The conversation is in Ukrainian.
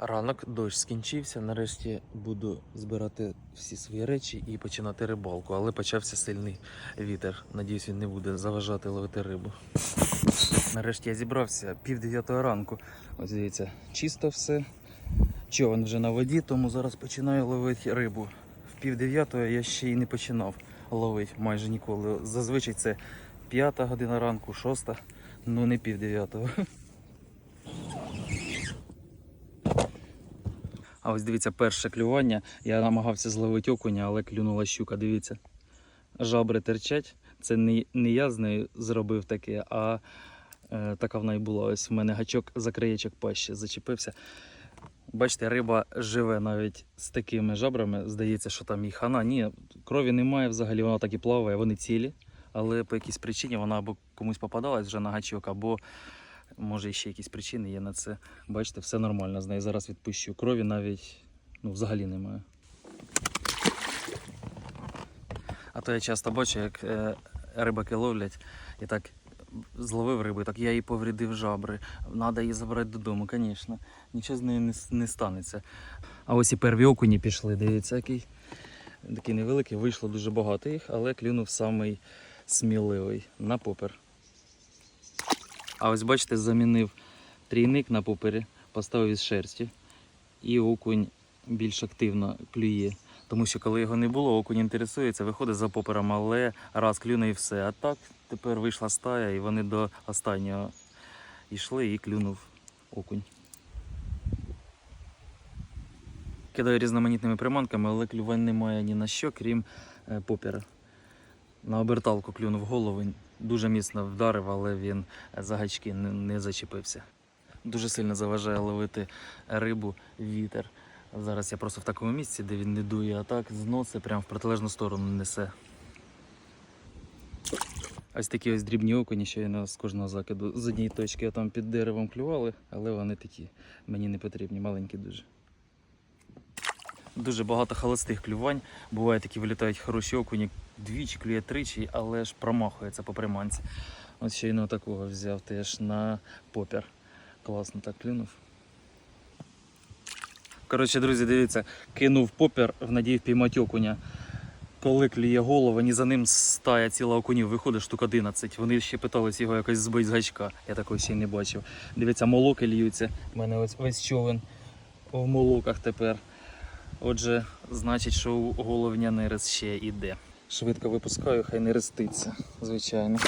Ранок дощ скінчився. Нарешті буду збирати всі свої речі і починати рибалку. Але почався сильний вітер. Надіюсь, він не буде заважати ловити рибу. Нарешті я зібрався пів дев'ятого ранку. Ось дивіться, чисто все. Човен вже на воді, тому зараз починаю ловити рибу. В пів дев'ятого я ще й не починав ловити майже ніколи. Зазвичай це п'ята година ранку, шоста, ну не пів дев'ятого. А ось дивіться, перше клювання. Я намагався зловити окуня, але клюнула щука. Дивіться. Жабри терчать. Це не, не я з нею зробив таке, а е, така вона і була. Ось в мене гачок за краєчок пащі зачепився. Бачите, риба живе навіть з такими жабрами. Здається, що там і хана. Ні, крові немає взагалі, вона так і плаває, вони цілі. Але по якійсь причині вона або комусь попадалась вже на гачок, або може ще якісь причини є на це. Бачите, все нормально з нею. Зараз відпущу. Крові навіть ну, взагалі немає. А то я часто бачу, як е, рибаки ловлять і так зловив рибу, так я їй повредив жабри. Треба її забрати додому, звісно. Нічого з нею не, не станеться. А ось і перві окуні пішли, дивіться, який такий невеликий, вийшло дуже багато їх, але клюнув самий сміливий на попер. А ось бачите, замінив трійник на попері, поставив із шерсті, і окунь більш активно клює. Тому що коли його не було, окунь інтересується, виходить за попером, але раз клюне і все. А так тепер вийшла стая, і вони до останнього йшли і клюнув окунь. Кидаю різноманітними приманками, але клювань немає ні на що, крім е, попера. На оберталку клюнув голову, дуже міцно вдарив, але він за гачки не, зачепився. Дуже сильно заважає ловити рибу вітер. Зараз я просто в такому місці, де він не дує, а так зносить прямо в протилежну сторону несе. Ось такі ось дрібні окуні, що я з кожного закиду з однієї точки там під деревом клювали, але вони такі мені не потрібні, маленькі дуже. Дуже багато холостих клювань. Буває такі вилітають хороші окуні, двічі клює тричі, але ж промахується по приманці. Ось щойно такого взяв теж на попір. Класно так клюнув. Коротше, друзі, дивіться, кинув попір в надії впіймати окуня. Коли клює голову, ні за ним стая ціла окунів, виходить штук 11. Вони ще питались його якось збити з гачка. Я такого ще й не бачив. Дивіться, молоки льються. У мене ось весь човен в молоках тепер. Отже, значить, що у головня нерез ще йде. Швидко випускаю, хай не реститься, звичайно.